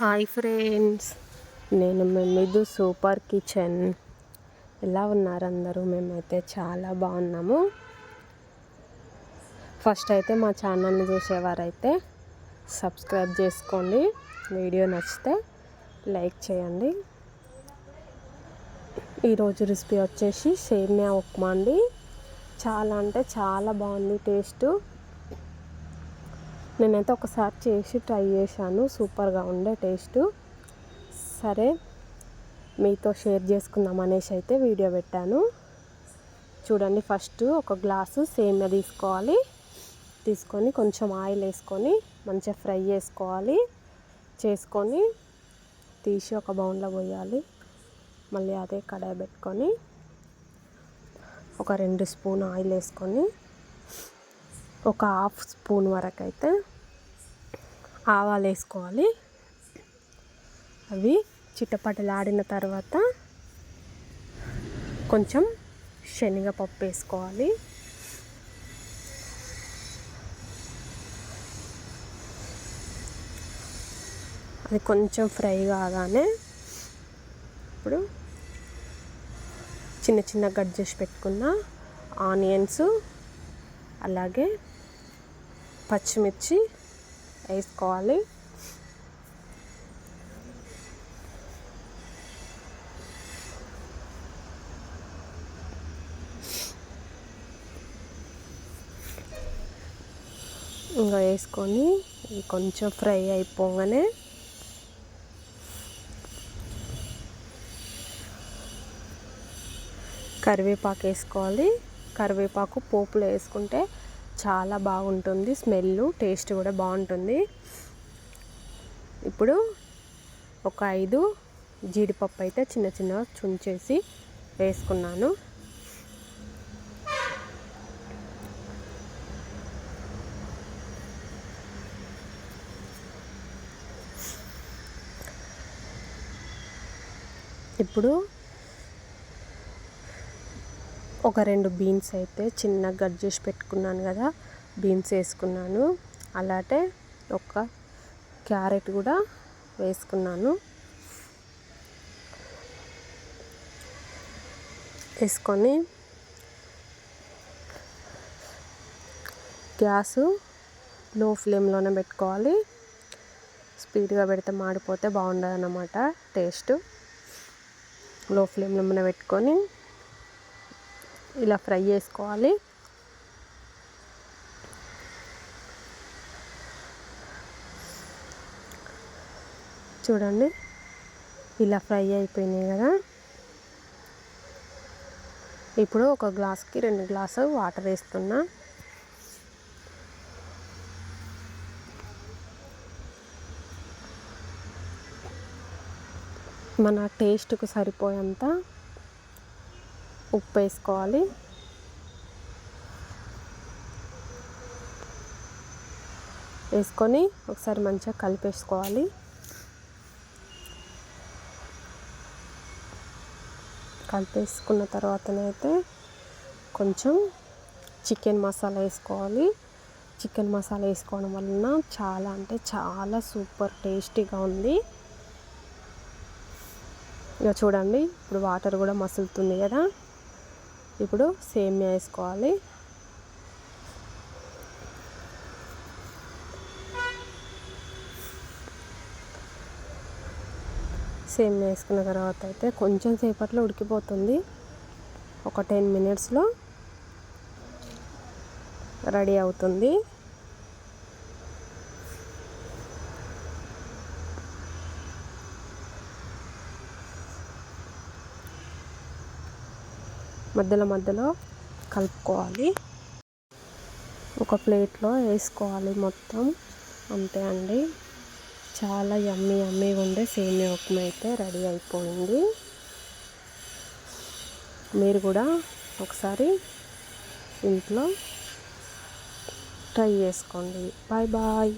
Hi friends నేను మెమ్మిదు super kitchen. ఎలా ఉన్నారు అందరూ? మేమైతే చాలా బాగున్నాము. ఫస్ట్ అయితే మా ఛానల్ని చూసేవారైతే సబ్స్క్రైబ్ చేసుకోండి. వీడియో నచ్చితే లైక్ చేయండి. ఈరోజు రెసిపీ వచ్చేసి సేమియా ఉప్మా అండి. చాలా అంటే చాలా బాగుంది టేస్ట్. నేనైతే ఒకసారి చేసి ట్రై చేశాను. సూపర్గా ఉండే టేస్ట్. సరే మీతో షేర్ చేసుకుందాం అనేసి అయితే వీడియో పెట్టాను. చూడండి ఫస్ట్ ఒక గ్లాసు సేమియా తీసుకోవాలి. తీసుకొని కొంచెం ఆయిల్ వేసుకొని మంచిగా ఫ్రై చేసుకోవాలి. చేసుకొని తీసి ఒక బౌన్లో పోయాలి. మళ్ళీ అదే కడాయి పెట్టుకొని ఒక రెండు స్పూన్ ఆయిల్ వేసుకొని ఒక హాఫ్ స్పూన్ వరకు అయితే ఆవాలు వేసుకోవాలి. అవి చిట్టపట్టలాడిన తర్వాత కొంచెం శనగపప్పు వేసుకోవాలి. అది కొంచెం ఫ్రై కాగానే ఇప్పుడు చిన్న చిన్న కట్ చేసి పెట్టుకున్న ఆనియన్స్ అలాగే పచ్చిమిర్చి వేసుకోవాలి. ఇంకా వేసుకొని కొంచెం ఫ్రై అయిపోగానే కరివేపాకు వేసుకోవాలి. కరివేపాకు పోపులో వేసుకుంటే చాలా బాగుంటుంది. స్మెల్ టేస్ట్ కూడా బాగుంటుంది. ఇప్పుడు ఒక ఐదు జీడిపప్పు అయితే చిన్న చిన్నగా చుంచేసి వేసుకున్నాను. ఇప్పుడు ఒక రెండు బీన్స్ అయితే చిన్నగా కట్ చేసి పెట్టుకున్నాను కదా బీన్స్ వేసుకున్నాను. అలాగే ఒక క్యారెట్ కూడా వేసుకున్నాను. వేసుకొని గ్యాస్లో ఫ్లేమ్లోనే పెట్టుకోవాలి. స్పీడ్గా పెడితే మాడిపోతే బాగుండదు అన్నమాట టేస్ట్. లో ఫ్లేమ్లో పెట్టుకొని ఇలా ఫ్రై చేసుకోవాలి చూడండి ఇలా ఫ్రై అయిపోయినాయి కదా ఇప్పుడు ఒక గ్లాస్కి రెండు గ్లాసు వాటర్ వేస్తున్నా మన టేస్ట్కు సరిపోయేంత ఉప్పు వేసుకోవాలి. వేసుకొని ఒకసారి మంచిగా కలిపేసుకోవాలి. కలిపేసుకున్న తర్వాతనైతే కొంచెం చికెన్ మసాలా వేసుకోవాలి. చికెన్ మసాలా వేసుకోవడం వలన చాలా అంటే చాలా సూపర్ టేస్టీగా ఉంది. ఇక చూడండి ఇప్పుడు వాటర్ కూడా మసులుతుంది కదా. ఇప్పుడు సేమియా వేసుకోవాలి. సేమియా వేసుకున్న తర్వాత అయితే కొంచెం సేపట్లో ఉడికిపోతుంది. ఒక టెన్ మినిట్స్లో రెడీ అవుతుంది. మధ్యలో మధ్యలో కలుపుకోవాలి. ఒక ప్లేట్లో వేసుకోవాలి మొత్తం. అంతే అండి. చాలా యమ్మీ యమ్మీగా ఉండే సేమియా ఉప్మా అయితే రెడీ అయిపోయింది. మీరు కూడా ఒకసారి ఇంట్లో ట్రై చేసుకోండి. Bye bye.